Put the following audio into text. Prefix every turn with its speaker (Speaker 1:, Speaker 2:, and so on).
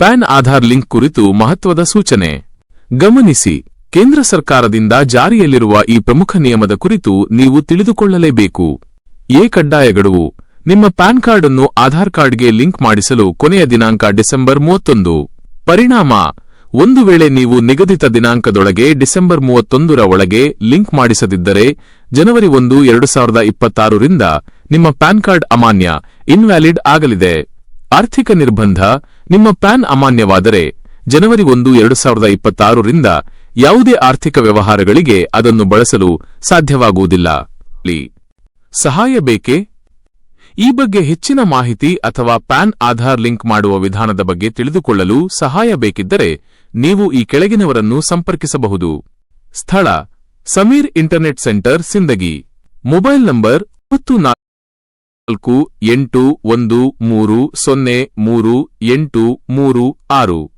Speaker 1: PAN Aadhaar link ಕುರಿತು ಮಹತ್ವದ ಸೂಚನೆ. ಗಮನಿಸಿ, ಕೇಂದ್ರ ಸರ್ಕಾರದಿಂದ ಜಾರಿಯಲ್ಲಿರುವ ಈ ಪ್ರಮುಖ ನಿಯಮದ ಕುರಿತು ನೀವು ತಿಳಿದುಕೊಳ್ಳಲೇಬೇಕು. ಎ ಕಡ್ಡಾಯಗಳು, ನಿಮ್ಮ ಪ್ಯಾನ್ ಕಾರ್ಡ್ ಅನ್ನು ಆಧಾರ್ ಕಾರ್ಡ್ಗೆ ಲಿಂಕ್ ಮಾಡಿಸಲು ಕೊನೆಯ ದಿನಾಂಕ ಡಿಸೆಂಬರ್ ಮೂವತ್ತೊಂದು. ಪರಿಣಾಮ, ಒಂದು ವೇಳೆ ನೀವು ನಿಗದಿತ ದಿನಾಂಕದೊಳಗೆ ಡಿಸೆಂಬರ್ ಮೂವತ್ತೊಂದರ ಒಳಗೆ ಲಿಂಕ್ ಮಾಡಿಸದಿದ್ದರೆ, ಜನವರಿ ಒಂದು, ಎರಡು ಸಾವಿರದ ಇಪ್ಪತ್ತಾರರಿಂದ ನಿಮ್ಮ ಪ್ಯಾನ್ ಕಾರ್ಡ್ ಅಮಾನ್ಯ, ಇನ್ವ್ಯಾಲಿಡ್ ಆಗಲಿದೆ. ಆರ್ಥಿಕ ನಿರ್ಬಂಧ ನಿಮ್ಮ ಪ್ಯಾನ್ ಅಮಾನ್ಯವಾದರೆ ಜನವರಿ ಒಂದು ಎರಡು ಸಾವಿರದ ಇಪ್ಪತ್ತಾರರಿಂದ ಯಾವುದೇ ಆರ್ಥಿಕ ವ್ಯವಹಾರಗಳಿಗೆ ಅದನ್ನು ಬಳಸಲು ಸಾಧ್ಯವಾಗುವುದಿಲ್ಲ. ಸಹಾಯ ಬೇಕೇ? ಈ ಬಗ್ಗೆ ಹೆಚ್ಚಿನ ಮಾಹಿತಿ ಅಥವಾ ಪ್ಯಾನ್ ಆಧಾರ್ ಲಿಂಕ್ ಮಾಡುವ ವಿಧಾನದ ಬಗ್ಗೆ ತಿಳಿದುಕೊಳ್ಳಲು ಸಹಾಯ ಬೇಕಿದ್ದರೆ ನೀವು ಈ ಕೆಳಗಿನವರನ್ನು ಸಂಪರ್ಕಿಸಬಹುದು. ಸ್ಥಳ. Sameer internet centre, Sindagi. Mobile number ಮತ್ತು ನಾಲ್ಕು ಎಂಟು ಒಂದು ಮೂರು ಸೊನ್ನೆ ಮೂರು ಎಂಟು ಮೂರು ಆರು.